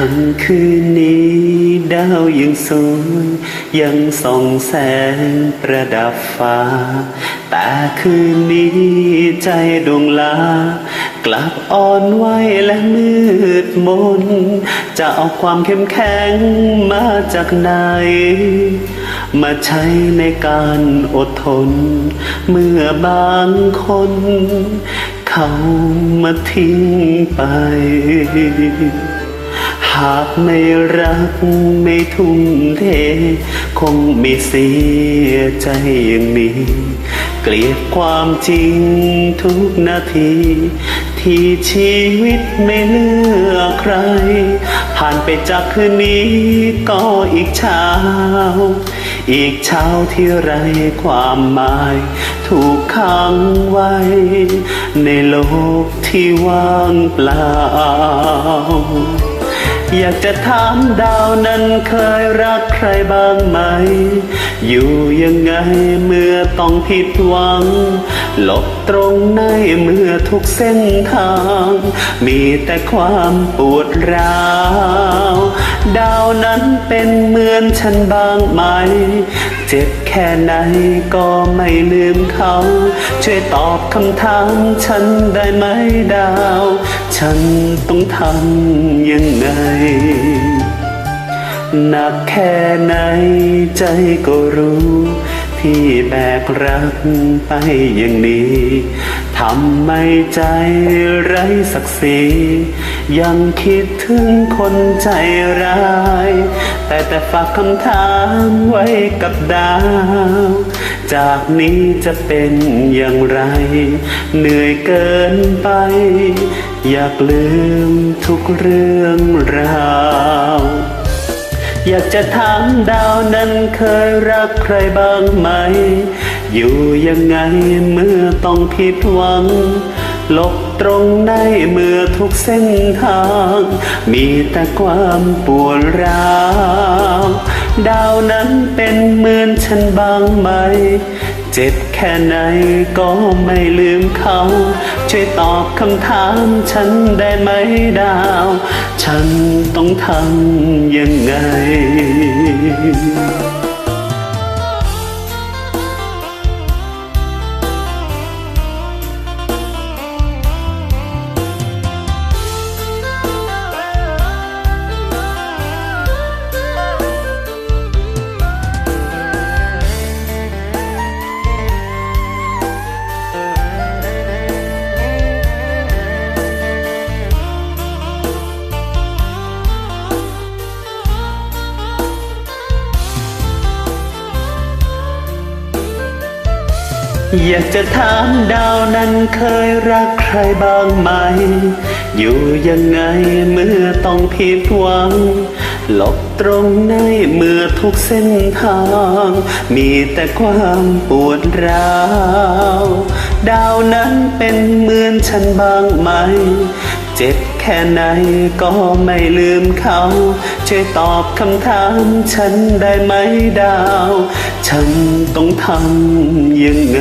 ค่ำคืนนี้ดาวยังสวยยังส่องแสงประดับฟ้า แต่คืนนี้ใจดวงลา กลับอ่อนไหวและมืดมน จะเอาความเข้มแข็งมาจากไหน มาใช้ในการอดทน เมื่อบางคนเขามาทิ้งไปากไม่รักไม่ทุ่มเท คงไม่เสียใจอย่างนี้ เกลียดความจริงทุกนาที ที่ชีวิตไม่เลือกใคร ผ่านไปจากคืนนี้ก็อีกเช้า อีกเช้าที่ไรความหมาย ถูกขังไว้ ในโลกที่ว่างเปล่า อยากจะถามดาวนั้นเคยรักใครบ้างไหม อยู่ยังไงเมื่อต้องผิดหวัง หลบตรงในเมื่อทุกเส้นทาง มีแต่ความปวดร้าวดาวนั้นเป็นเหมือนฉันบ้างไหม เจ็บแค่ไหนก็ไม่ลืมเขา ช่วยตอบคำถามฉันได้ไหมดาว ฉันต้องทำยังไง หนักแค่ไหนใจก็รู้ที่แบกรักไปอย่างนี้ทำไมใจไร้ศักดิ์ศรียังคิดถึงคนใจร้าย แต่แต่ฝากคำถามไว้กับดาว จากนี้จะเป็นอย่างไร เหนื่อยเกินไป อยากลืมทุกเรื่องราว อยากจะถามดาวนั้นเคยรักใครบ้างไหม อยู่ยังไงเมื่อต้องผิดหวังหลบตรงในเมื่อทุกเส้นทาง มีแต่ความปวดร้าวดาวนั้นเป็นเหมือนฉันบ้างไหม เจ็บแค่ไหนก็ไม่ลืมเขา ช่วยตอบคำถามฉันได้ไหมดาว ฉันต้องทำยังไง อยากจะถามดาวนั้นเคยรักใครบ้างไหม อยู่ยังไงเมื่อต้องผิดหวัง หลบตรงในเมื่อทุกเส้นทาง มีแต่ความปวดร้าว ดาวนั้นเป็นเหมือนฉันบ้างไหม เจ็บแค่ไหนก็ไม่ลืมเขา ช่วยตอบคำถามฉันได้ไหมดาว ฉันต้องทำยังไง